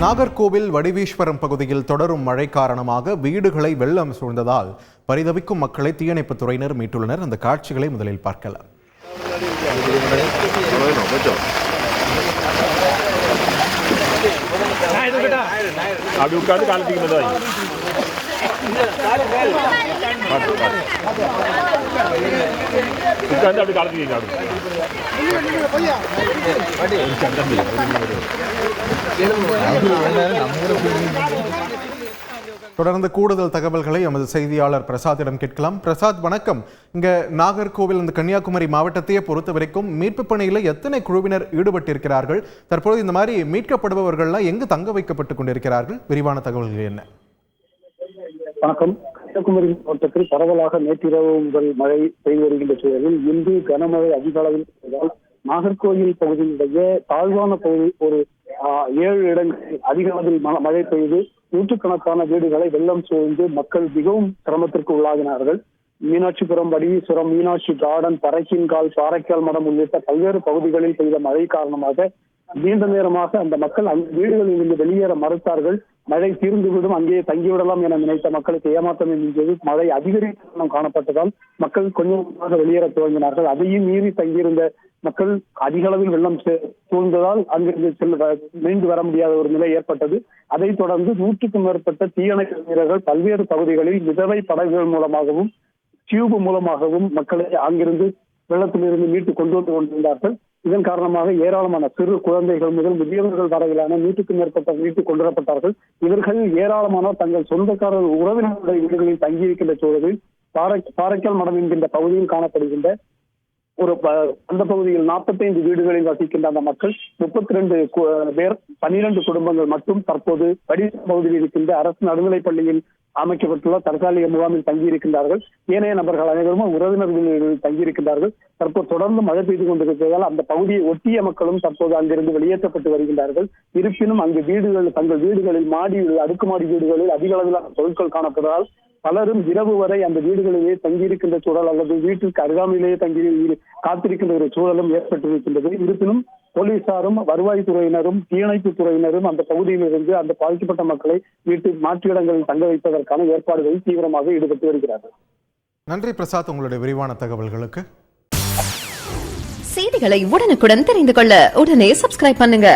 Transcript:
நாகர்கோவில் வடிவீஸ்வரம் பகுதியில் தொடரும் மழை காரணமாக வீடுகளை வெள்ளம் சூழ்ந்ததால் பரிதவிக்கும் மக்களை தீயணைப்புத் துறையினர் மீட்டுள்ளனர். அந்த காட்சிகளை முதலில் பார்க்கலாம். அப்படி உட்காந்து காலத்துக்கு உட்காந்து அப்படி காலத்துக்கு தொடர்ந்து கூடுதல் தகவல்களை எமது செய்தியாளர் பிரசாத்திடம் கேட்கலாம். பிரசாத் வணக்கம். இங்க நாகர்கோவில் இந்த கன்னியாகுமரி மாவட்டத்தையே பொறுத்த வரைக்கும் மீட்பு பணியில எத்தனை குழுவினர் ஈடுபட்டிருக்கிறார்கள்? தற்போது இந்த மாதிரி மீட்கப்படுபவர்கள்லாம் எங்கு தங்க வைக்கப்பட்டுக் கொண்டிருக்கிறார்கள்? விரிவான தகவல்கள் என்ன? வணக்கம். கன்னியாகுமரி மாவட்டத்தில் பரவலாக நேற்றிரவு முதல் மழை பெய்து வருகின்ற சூழலில் இன்று கனமழை அதிக அளவில் பெய்ததால் நாகர்கோவில் பகுதியினுடைய தாழ்வான பகுதி ஒரு ஆஹ், ஏழு இடங்களில் அதிக அளவில் மழை பெய்து நூற்றுக்கணக்கான வீடுகளை வெள்ளம் சூழ்ந்து மக்கள் மிகவும் சிரமத்திற்கு உள்ளாகினார்கள். மீனாட்சிபுரம் வடிவீஸ்வரம் மீனாட்சி கார்டன் பறைக்கின்கால் சாரைக்கால் மடம் உள்ளிட்ட பல்வேறு பகுதிகளில் பெய்த மழை காரணமாக நீண்ட நேரமாக அந்த மக்கள் அந்த வீடுகளில் இருந்து வெளியேற மறுத்தார்கள். மழை தீர்ந்துவிடும் அங்கேயே தங்கிவிடலாம் என நினைத்த மக்களுக்கு ஏமாற்றம் என்கிறது மழை அதிகரித்து காணப்பட்டதால் மக்கள் கொஞ்சமாக வெளியேற துவங்கினார்கள். அதையும் மீறி தங்கியிருந்த மக்கள் அதிக அளவில் வெள்ளம் சே- சூழ்ந்ததால் அங்கிருந்து செல்ல மீண்டு வர முடியாத ஒரு நிலை ஏற்பட்டது. அதைத் தொடர்ந்து நூற்றுக்கும் மேற்பட்ட தீயணைப்பு வீரர்கள் பல்வேறு பகுதிகளில் மிதவை படகுகள் மூலமாகவும் டியூப் மூலமாகவும் மக்களை அங்கிருந்து வெள்ளத்திலிருந்து மீட்டு கொண்டு வந்து கொண்டிருந்தார்கள். இதன் காரணமாக ஏராளமான சிறு குழந்தைகள் முதல் முதியவர்கள் வரையிலான நூற்றுக்கும் மேற்பட்ட மீட்டு கொண்டு வரப்பட்டார்கள் இவர்கள் ஏராளமானோர் தங்கள் சொந்தக்காரர் உறவினர்களுடைய வீடுகளில் தங்கியிருக்கின்ற சூழலில் பாறை பாறைக்கால் மடம் என்கின்ற பகுதியில் காணப்படுகின்ற ஒரு அந்த பகுதியில் 45 வீடுகளில் வசிக்கின்ற அந்த மக்கள் முப்பத்தி ரெண்டு பேர் பன்னிரண்டு குடும்பங்கள் மட்டும் தற்போது வடி பகுதியில் இருக்கின்ற அரசு நடுநிலைப் பள்ளியில் அமைக்கப்பட்டுள்ள தற்காலிக முகாமில் தங்கியிருக்கின்றார்கள். ஏனைய நபர்கள் அனைவரும் உறவினர்களில் தங்கியிருக்கின்றார்கள். தற்போது தொடர்ந்து மழை பெய்து கொண்டிருப்பதால் அந்த பகுதியை ஒட்டிய மக்களும் தற்போது அங்கிருந்து வெளியேற்றப்பட்டு வருகின்றார்கள். இருப்பினும் அங்கு வீடுகள் தங்கள் வீடுகளில் மாடி அடுக்குமாடி வீடுகளில் அதிக அளவிலான பொருட்கள் காணப்படுவதால் பலரும் இரவு வரை அந்த வீடுகளிலேயே தங்கியிருக்கின்ற சூழல் அல்லது வீட்டிற்கு அருகாமையிலேயே தங்கி காத்திருக்கின்ற ஒரு சூழலும் ஏற்பட்டிருக்கின்றது. இருப்பினும் போலீசாரும் வருவாய்த்துறையினரும் தீயணைப்பு துறையினரும் அந்த பகுதியிலிருந்து அந்த பாதிக்கப்பட்ட மக்களை வீட்டு மாற்று இடங்களில் தங்க வைப்பதற்கான ஏற்பாடுகளில் தீவிரமாக ஈடுபட்டு வருகிறார்கள். நன்றி பிரசாத் உங்களுடைய விரிவான தகவல்களுக்கு. செய்திகளை உடனுக்குடன் தெரிந்து கொள்ள உடனே சப்ஸ்கிரைப் பண்ணுங்க.